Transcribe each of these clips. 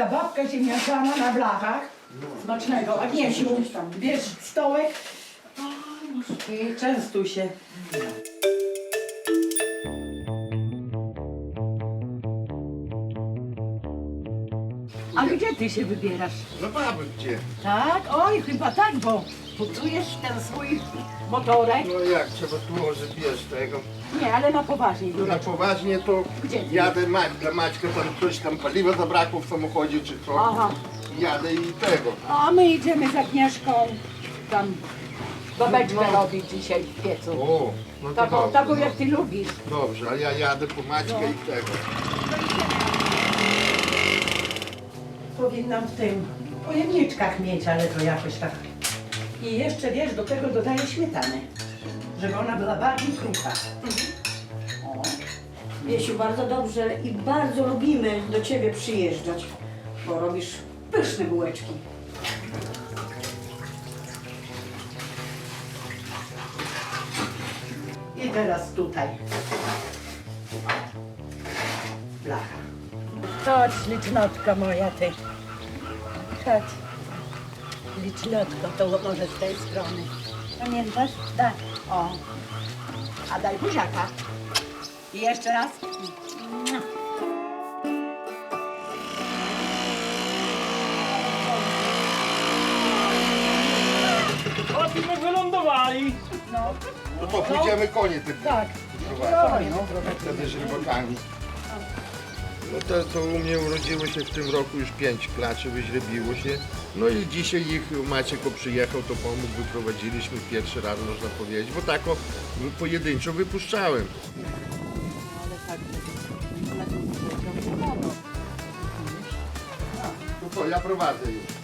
Taka babka ziemniaczana na blachach. Smacznego. Agniesiu, bierz stołek i częstuj się. Gdzie ty się wybierasz? No mamy gdzie? Tak? Oj, chyba tak, bo pocujesz ten swój motorek. No jak trzeba tu może wiesz tego. Nie, ale na poważnie, No na Jurek. poważnie to Gdzie jadę ma, dla Maćka tam coś tam paliwa zabrakło w samochodzie czy co. Aha. Jadę i tego. A my idziemy z Agnieszką tam babeczkę No. robić dzisiaj w piecu. O, no to Taką, taką no. jak ty lubisz. Dobrze, a ja jadę po Maćkę i tego. Powinnam w tym pojemniczkach mieć, ale to jakoś tak. I jeszcze wiesz, do tego dodaję śmietanę, żeby ona była bardziej krucha. O. Wiesiu, bardzo dobrze i bardzo lubimy do Ciebie przyjeżdżać, bo robisz pyszne bułeczki. I teraz tutaj. Blacha. Chodź, licznotka moja ty. Chodź. Licznotko, to może z tej strony. Pamiętasz? Tak. O. A daj buziaka. I jeszcze raz. O, ty my wylądowali. No, No to pójdziemy konie tym tak. no, trochę Wtedy z rybakami. No to, to u mnie urodziło się w tym roku już pięć klaczy, wyźrebiło się. No i dzisiaj ich Maciek przyjechał, to pomógł, wyprowadziliśmy pierwszy raz można powiedzieć, bo tak o, pojedynczo wypuszczałem. No to ja prowadzę już.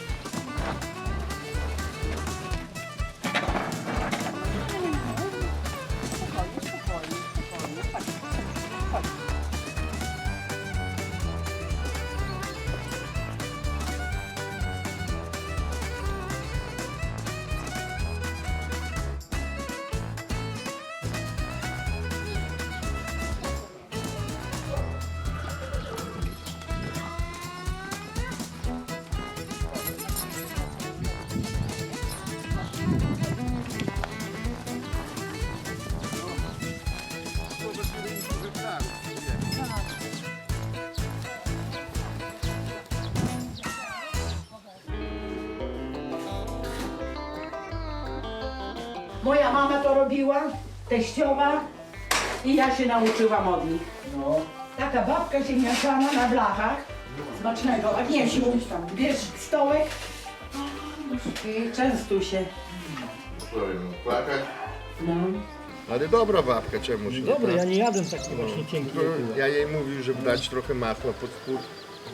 Moja mama to robiła, teściowa i ja się nauczyłam od nich. No. Taka babka ziemniaczana na blachach. Smacznego. Agniesiu, bierz stołek i częstuj się. No, płakać. No. Ale dobra babka, czemuż nie? Dobra, ja nie jadłem taki właśnie cienki. Tylko Ja jej mówił, żeby dać trochę masła pod spód,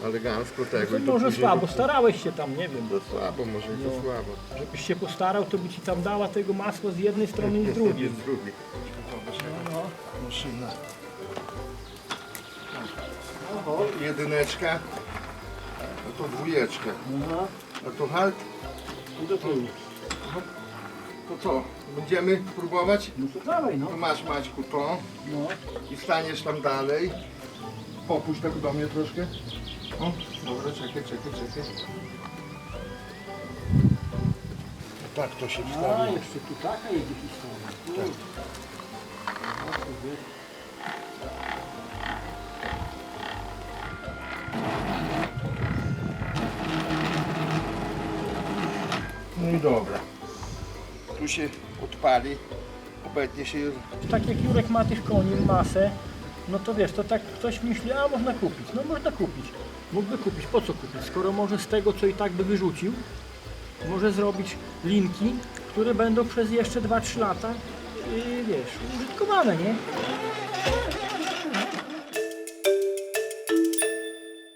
elegancko tego. To i to może później- słabo, starałeś się tam, nie wiem. To słabo, może i to No. słabo. Żebyś się postarał, to by ci tam dała tego masła z jednej strony i z drugiej. Z drugiej. No. Maszyna. Oho, jedyneczka. No to dwójeczka. Aha, A to halt. i do tyłu. To co? Będziemy próbować? No to dawaj, no. To masz Maćku to no. i staniesz tam dalej. Popuść tak do mnie troszkę. O, dobra, czekaj, czekaj, czekaj. Tak to się A, wstawi. jeszcze tu taka jedzie historia. Kurde. O, sobie. No i dobra. Tu się odpali. Obecnie się Tak jak Jurek ma tych koni masę, no to wiesz, to tak ktoś myśli, a można kupić. No można kupić. Mógłby kupić. Po co kupić? Skoro może z tego, co i tak by wyrzucił, może zrobić linki, które będą przez jeszcze 2-3 lata, yy, wiesz, użytkowane, nie?